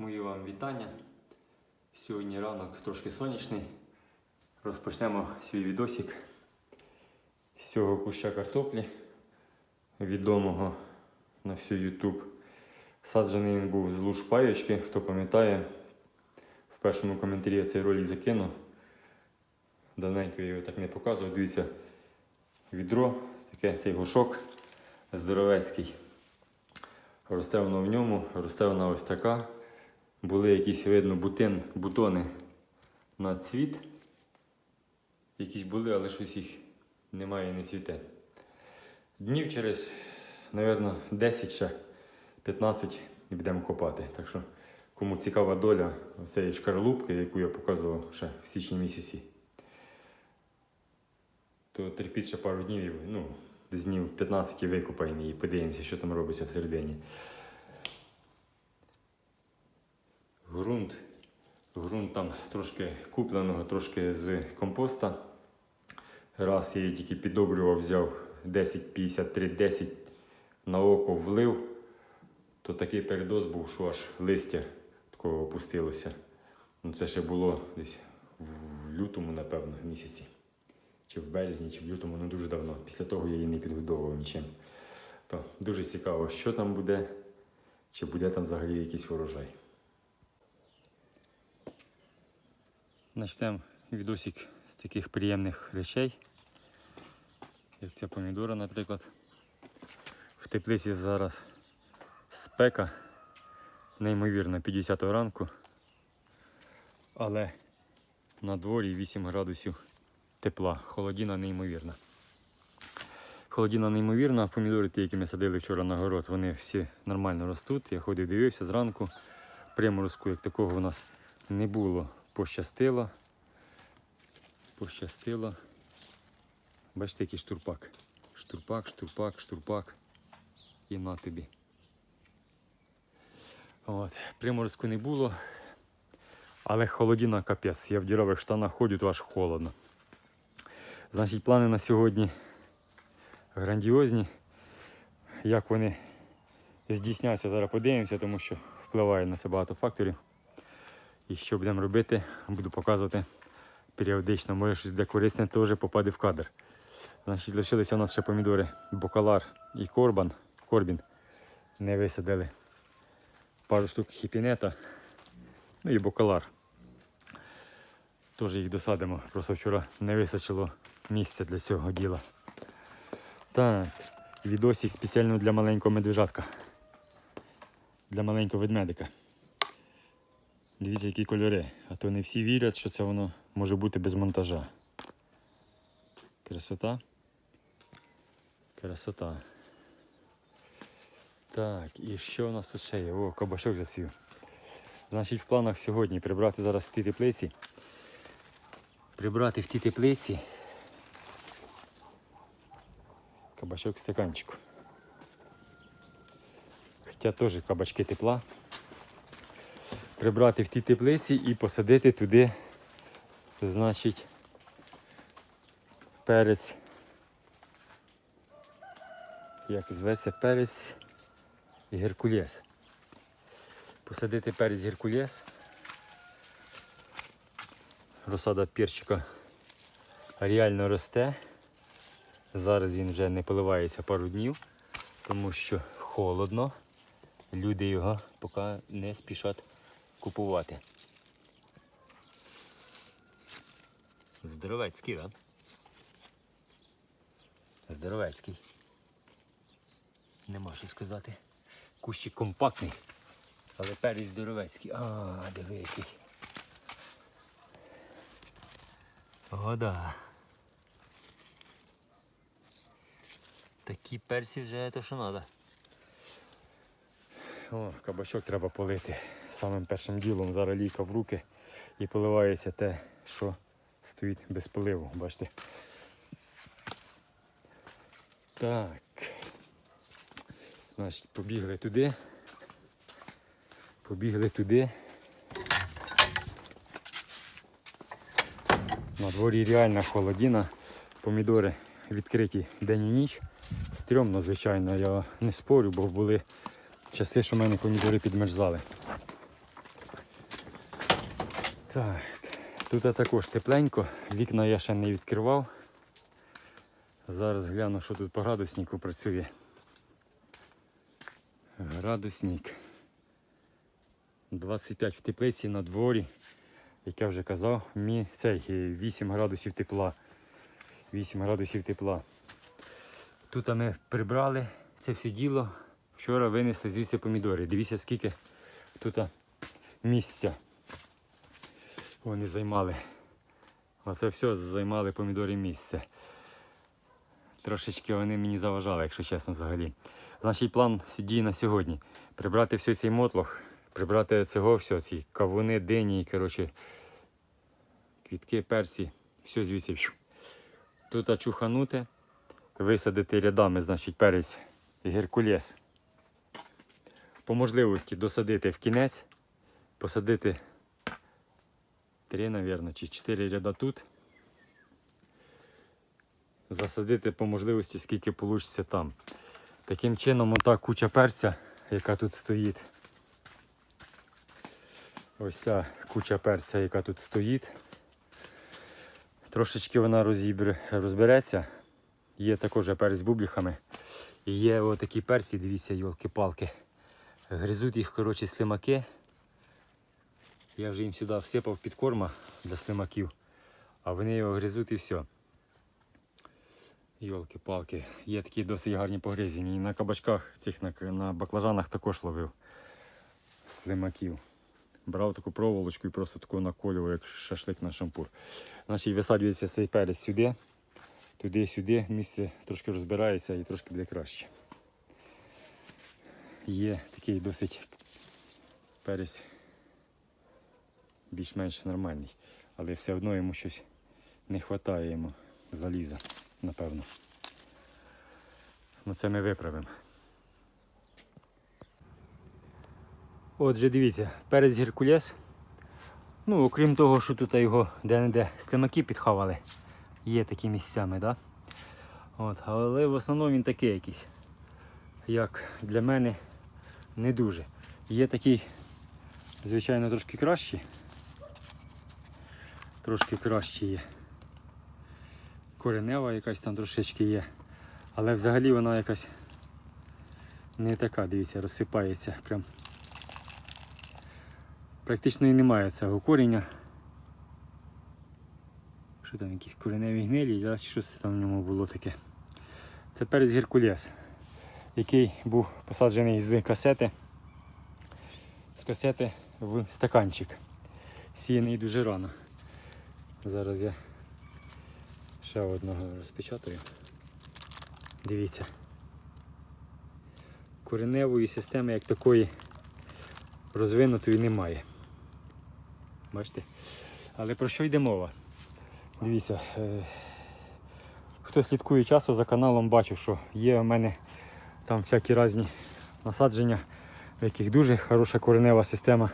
Мої вам вітання. Сьогодні ранок трошки сонячний. Розпочнемо свій відосик з цього куща картоплі, відомого на всю YouTube. Саджений він був з луж паєчки, хто пам'ятає. В першому коментарі я цей ролик закинув. Давненько я його так не показував. Дивіться, відро, таке цей горшок здоровецький. Росте воно в ньому, росте вона ось така. Були якісь, видно, бутин, бутони на цвіт. Якісь були, але щось їх немає і не цвіте. Днів через, мабуть, 10 ще 15 і будемо копати. Так що, кому цікава доля цієї шкарлупки, яку я показував ще в січні місяці, то терпіть ще пару днів, ну, десь днів 15 і викопаємо її, подивимося, що там робиться всередині. Грунт. Грунт там трошки купленого, трошки з компоста. Раз я її тільки підобрював, взяв 10-53-10 на око влив, то такий передоз був, що аж листя такого опустилося. Ну, це ще було десь в лютому, напевно, місяці. Чи в березні, чи в лютому, ну дуже давно. Після того я її не підгодовував нічим. То дуже цікаво, що там буде, чи буде там взагалі якийсь урожай. Начнемо відосик з таких приємних речей, як ця помідора, наприклад. В теплиці зараз спека, неймовірно, 50 ранку, але на дворі 8 градусів тепла, холодіна неймовірна. Холодіна неймовірна, помідори, ті, які ми садили вчора на город, вони всі нормально ростуть. Я ходив, дивився зранку. Приморозку як такого у нас не було. Пощастило. Пощастило. Бачите, який штурпак. Штурпак, штурпак, штурпак. І на тобі. От. Приморозку не було. Але холодіна капець. Я в дірових штанах ходю, то аж холодно. Значить, плани на сьогодні грандіозні. Як вони здійсняться, зараз подивимося, тому що впливає на це багато факторів. І що будемо робити, буду показувати періодично. Може щось де корисне теж попаде в кадр. Значить, лишилися у нас ще помідори Бокалар і Корбан. Корбін. Не висадили. Пару штук хіпінета. Ну і Бокалар. Теж їх досадимо. Просто вчора не вистачило місця для цього діла. Так, відосик спеціально для маленького медвежатка. Для маленького ведмедика. Дивіться, які кольори. А то не всі вірять, що це воно може бути без монтажа. Красота. Красота. Так, і що у нас тут ще є? О, кабачок зацвів. Значить, в планах сьогодні прибрати зараз в ті теплиці. Прибрати в ті теплиці. Кабачок в стаканчику. Хоча теж кабачки тепла прибрати в ті теплиці і посадити туди, значить, перець. Як зветься перець геркулес. Посадити перець геркулес. Розсада перчика реально росте. Зараз він вже не поливається пару днів, тому що холодно. Люди його поки не спішать купувати. Здоровецький, да? Здоровецький. Нема що сказати. Кущик компактний, але перець здоровецький. А, диви який. О, да. Такі перці вже то що треба. О, кабачок треба полити самим першим ділом. Зараз ліка в руки і поливається те, що стоїть без поливу. Бачите. Так. Значить, побігли туди. Побігли туди. На дворі реальна холодіна. Помідори відкриті день і ніч. Стрьомно, звичайно, я не спорю, бо були часи, що в мене помідори підмерзали. Так, тут також тепленько, вікна я ще не відкривав. Зараз гляну, що тут по градуснику працює. Градусник. 25 в теплиці на дворі. Як я вже казав, мі, цей, е, 8 градусів тепла. 8 градусів тепла. Тут ми прибрали це все діло. Вчора винесли звідси помідори. Дивіться, скільки тут місця вони займали. Оце все займали помідори місце. Трошечки вони мені заважали, якщо чесно, взагалі. Значить, план дій на сьогодні. Прибрати все цей мотлох, прибрати цього все, ці кавуни, дині, коротше, квітки, перці, все звідси. Тут очуханути, висадити рядами, значить, перець і геркулес. По можливості досадити в кінець, посадити три, мабуть, чи чотири ряда тут. Засадити по можливості, скільки вийде там. Таким чином, ота куча перця, яка тут стоїть. Ось ця куча перця, яка тут стоїть. Трошечки вона розібре, розбереться. Є також перець з бубліхами. І є отакі перці, дивіться, йолки-палки. Гризуть їх, коротше, слимаки. Я вже їм сюди всипав підкорма для слимаків, а вони його гризуть і все. Йолки-палки, є такі досить гарні погризені. І на кабачках цих на, на баклажанах також ловив слимаків. Брав таку проволочку і просто таку наколював, як шашлик на шампур. Значить, висаджується цей перець сюди, туди-сюди, місце трошки розбирається і трошки буде краще. Є такий досить перець більш-менш нормальний, але все одно йому щось не вистачає йому заліза, напевно. Ну це ми виправимо. Отже, дивіться, перець Геркулес. Ну, окрім того, що тут його де-не-де слимаки підхавали. Є такі місцями, да? От, але в основному він такий якийсь. Як для мене не дуже. Є такий, звичайно, трошки кращий. Трошки краще є. Коренева якась там трошечки є. Але взагалі вона якась не така, дивіться, розсипається. Прям. Практично і немає цього коріння. Що там, якісь кореневі гнилі, чи щось там в ньому було таке. Це перець Геркулес, який був посаджений з касети. З касети в стаканчик. Сіяний дуже рано. Зараз я ще одного розпечатаю. Дивіться. Кореневої системи як такої розвинутої немає. Бачите? Але про що йде мова? Дивіться, е, хто слідкує часто за каналом, бачив, що є у мене там всякі різні насадження, в яких дуже хороша коренева система.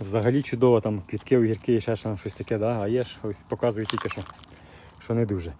Взагалі чудово, там квітки, огірки і ще там щось таке, да? а є ж ось показую тільки, що, що не дуже.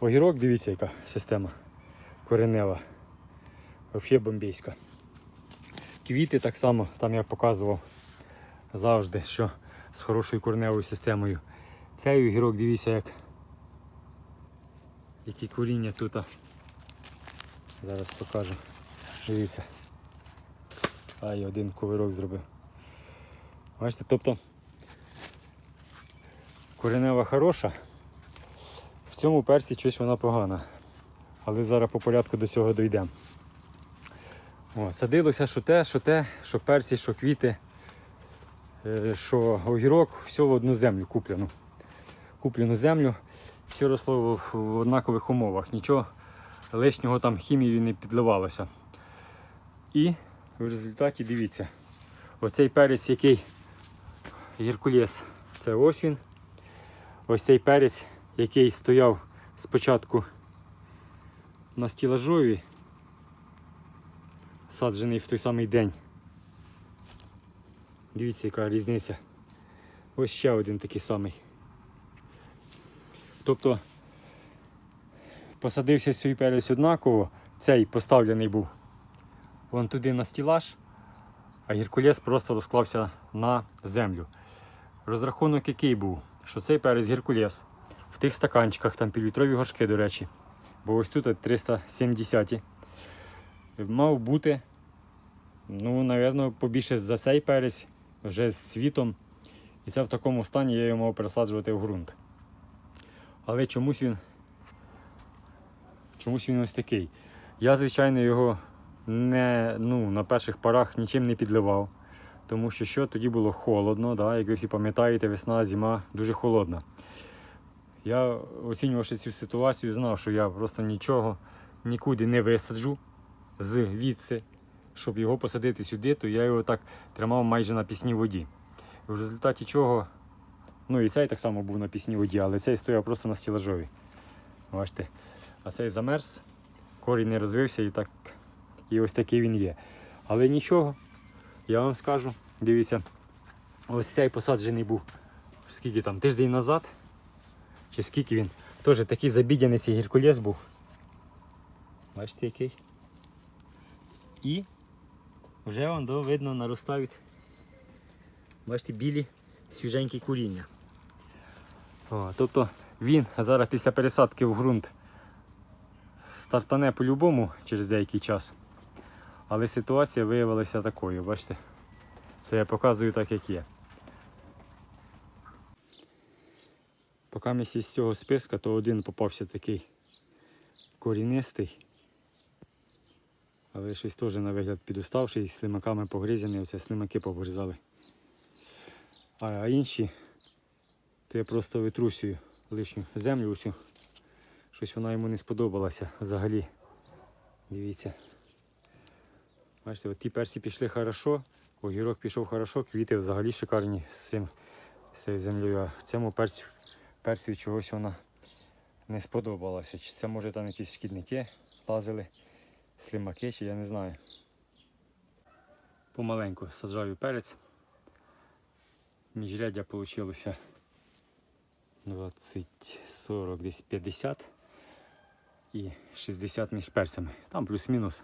Огірок, дивіться, яка система коренева. Взагалі бомбейська. Квіти так само, там я показував завжди, що з хорошою кореневою системою. Цей огірок, дивіться, як які коріння тут. Зараз покажу. Дивіться. Ай, один ковирок зробив. Бачите, тобто коренева хороша, в цьому персі щось вона погана. Але зараз по порядку до цього дійдемо. Садилося, що те, що те, що персі, що квіти, е, що огірок, все в одну землю куплену. Куплену землю, все росло в, однакових умовах, нічого лишнього там хімією не підливалося. І в результаті дивіться, оцей перець, який Геркулес, це ось він. Ось цей перець, який стояв спочатку на стілажові, саджений в той самий день. Дивіться, яка різниця. Ось ще один такий самий. Тобто посадився свій перець однаково, цей поставлений був вон туди на стілаж, а Геркулес просто розклався на землю. Розрахунок який був, що цей перець Геркулес в тих стаканчиках, там півлітрові горшки, до речі, бо ось тут 370 мав бути, ну, напевно, побільше за цей перець, вже з цвітом. І це в такому стані я його мав пересаджувати в ґрунт. Але чомусь він. Чомусь він ось такий. Я, звичайно, його не, ну, на перших порах нічим не підливав. Тому що що тоді було холодно, да? як ви всі пам'ятаєте, весна, зима дуже холодна. Я, оцінювавши цю ситуацію, знав, що я просто нічого нікуди не висаджу звідси, щоб його посадити сюди, то я його так тримав майже на пісній воді. В результаті чого, ну і цей так само був на пісній воді, але цей стояв просто на стілажові. Бачите, а цей замерз, корінь не розвився і так, і ось такий він є. Але нічого, я вам скажу, дивіться, ось цей посаджений був скільки там, тиждень назад, чи скільки він, теж такий забідяний цей гіркулес був. Бачите який? І вже до, видно наростають. Бачите, білі свіженькі куріння. О, тобто він зараз після пересадки в ґрунт стартане по-любому через деякий час. Але ситуація виявилася такою, бачите? Це я показую так, як є. Поки ми з цього списка, то один попався такий корінистий. Але щось теж на вигляд підуставший, з слимаками погризаний, оце слимаки погризали. А, інші, то я просто витрусюю лишню землю. Щось вона йому не сподобалася взагалі. Дивіться. Бачите, от ті персі пішли хорошо, огірок пішов хорошо, квіти взагалі шикарні з цим з цією землею. А цьому перцю, перцю чогось вона не сподобалася. Чи це може там якісь шкідники лазили, слимаки, чи я не знаю. Помаленьку саджаю перець. Міжряддя вийшло 20, 40, десь 50 і 60 між перцями. Там плюс-мінус,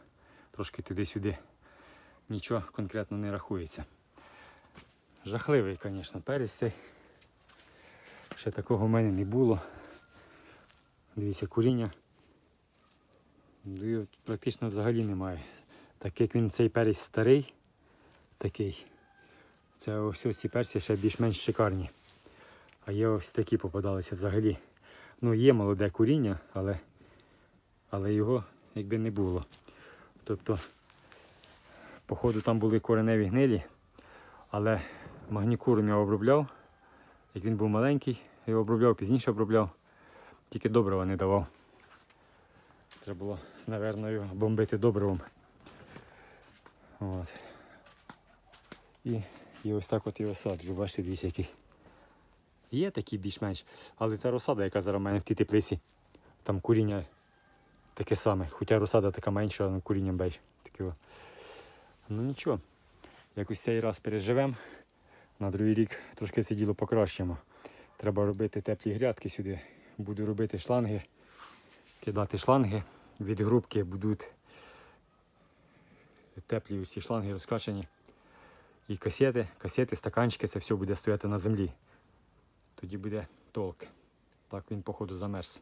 трошки туди-сюди. Нічого конкретно не рахується. Жахливий, звісно, перець цей. Ще такого в мене не було. Дивіться, куріння. Ну, його Практично взагалі немає. Так як він цей перець старий, такий. Це ось ці перці ще більш-менш шикарні. А є ось такі попадалися взагалі. Ну, є молоде куріння, але, але його якби не було. Тобто, походу там були кореневі гнилі, але магнікуром я обробляв. Як він був маленький, я його обробляв, пізніше обробляв, тільки добрива не давав. Треба було, напевно, його бомбити добривом. От. І і ось так от його саджу, бачите, дивіться який. Є такі більш-менш, але та розсада, яка зараз в мене в тій теплиці, там куріння таке саме. Хоча розсада така менша, але курінням бейж. Таке. Ну нічого, якось цей раз переживемо. На другий рік трошки це діло покращимо. Треба робити теплі грядки сюди. Буду робити шланги, кидати шланги. Від грубки будуть теплі ці шланги розкачані. І касети, касети, стаканчики, це все буде стояти на землі. Тоді буде толк. Так він, походу, замерз.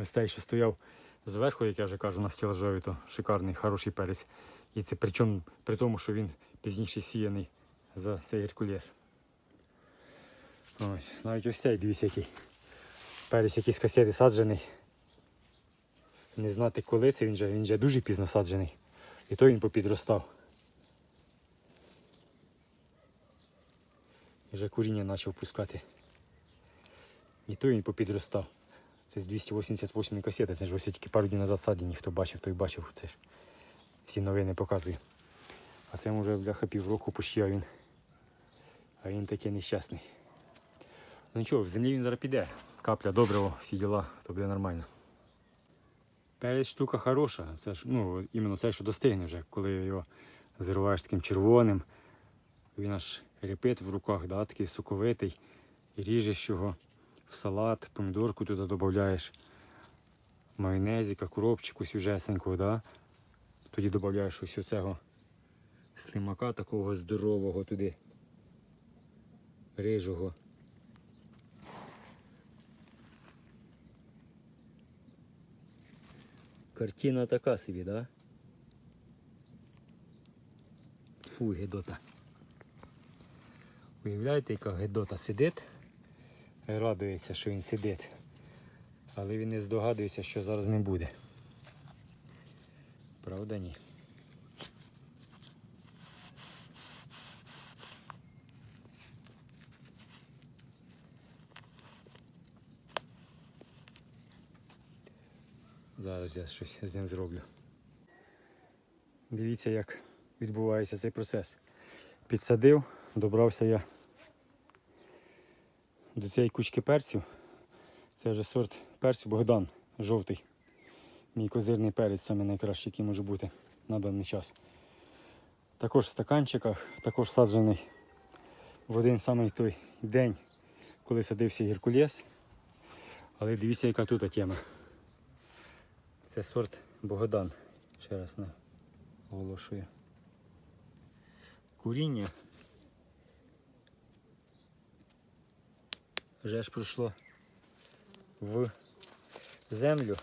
Ось цей, що стояв зверху, як я вже кажу, на стілажові, то шикарний, хороший перець. І це причому при тому, що він пізніше сіяний за цей геркулес. Ось, навіть ось цей, дивіться, який. Перець якийсь касети саджений. Не знати коли це він же, він же дуже пізно саджений. І то він попідростав. І Вже куріння почав пускати. І то він попідростав. Це з 288 касети, це ж ось тільки пару днів назад саді ніхто бачив, той бачив. Це ж всі новини показує. А це вже бляха півроку а він. А він такий нещасний. Ну нічого, в землі він зараз піде. Капля доброго, всі діла, то буде нормально. Перець штука хороша. Це ж, ну, іменно це, що достигне вже, коли його зриваєш таким червоним. Він аж репить в руках, да, такий соковитий. І ріжеш його в салат, помідорку туди додаєш, майонезика, куропчику свіжесенького, да. Тоді додаєш ось оцього слимака такого здорового туди. рижого. Картина така собі, да? Фу, гедота. Уявляєте, яка гедота сидить, радується, що він сидить. Але він не здогадується, що зараз не буде. Правда ні. Зараз я щось з ним зроблю. Дивіться, як відбувається цей процес. Підсадив, добрався я до цієї кучки перців. Це вже сорт перцю Богдан жовтий. Мій козирний перець саме найкращий, який може бути на даний час. Також в стаканчиках, також саджений в один самий той день, коли садився геркулес. Але дивіться, яка тут тема. Це сорт Богдан. Ще раз наголошую. Куріння вже ж пройшло в землю.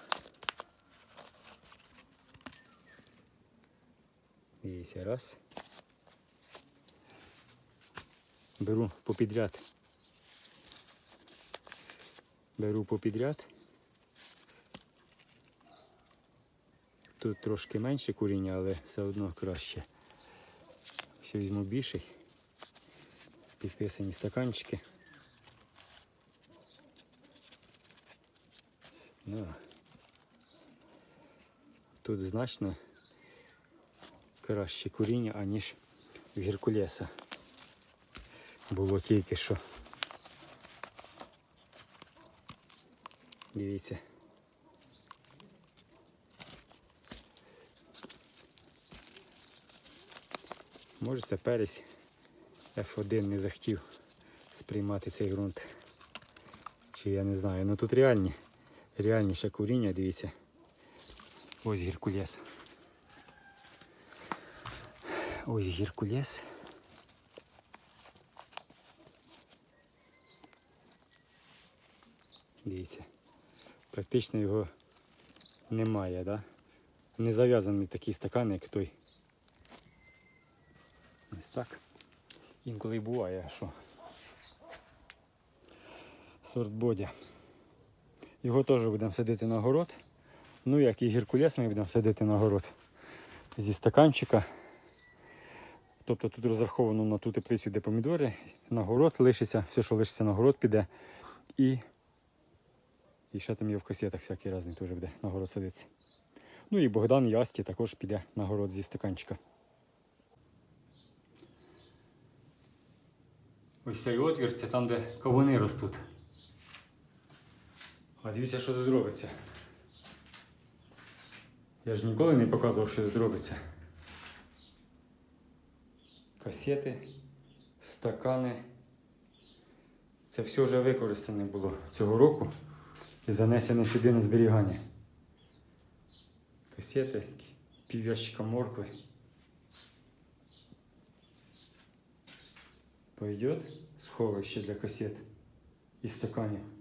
Дивіться, раз. Беру попідряд. Беру попідряд. Тут трошки менше куріння, але все одно краще. Все візьму більший. Підписані стаканчики. Ну, тут значно краще куріння, аніж в Геркулеса. Було тільки що. Дивіться. Може це перець F1 не захотів сприймати цей ґрунт. Чи я не знаю. Ну тут реальні, реальніше куріння, дивіться. Ось гіркулес. Ось гіркулес. Дивіться. Практично його немає, да? Не зав'язаний такий стакан, як той. Ось так. Інколи буває, що. Сорт бодя. Його теж будемо садити на город. Ну, як і гіркулес ми будемо садити на город зі стаканчика. Тобто тут розраховано на ту теплицю, де помідори, на город лишиться, все, що лишиться на город, піде. І, і ще там є в касетах всякий різний теж буде на город садитися. Ну і Богдан Ясті також піде на город зі стаканчика. Ось цей отвір це там, де кавуни ростуть. А дивіться, що тут робиться. Я ж ніколи не показував, що тут робиться. Касети, стакани. Це все вже використане було цього року і занесене сюди на зберігання. Касети, якісь пів'ящика моркви. Пойдет сховище для касет і стаканів.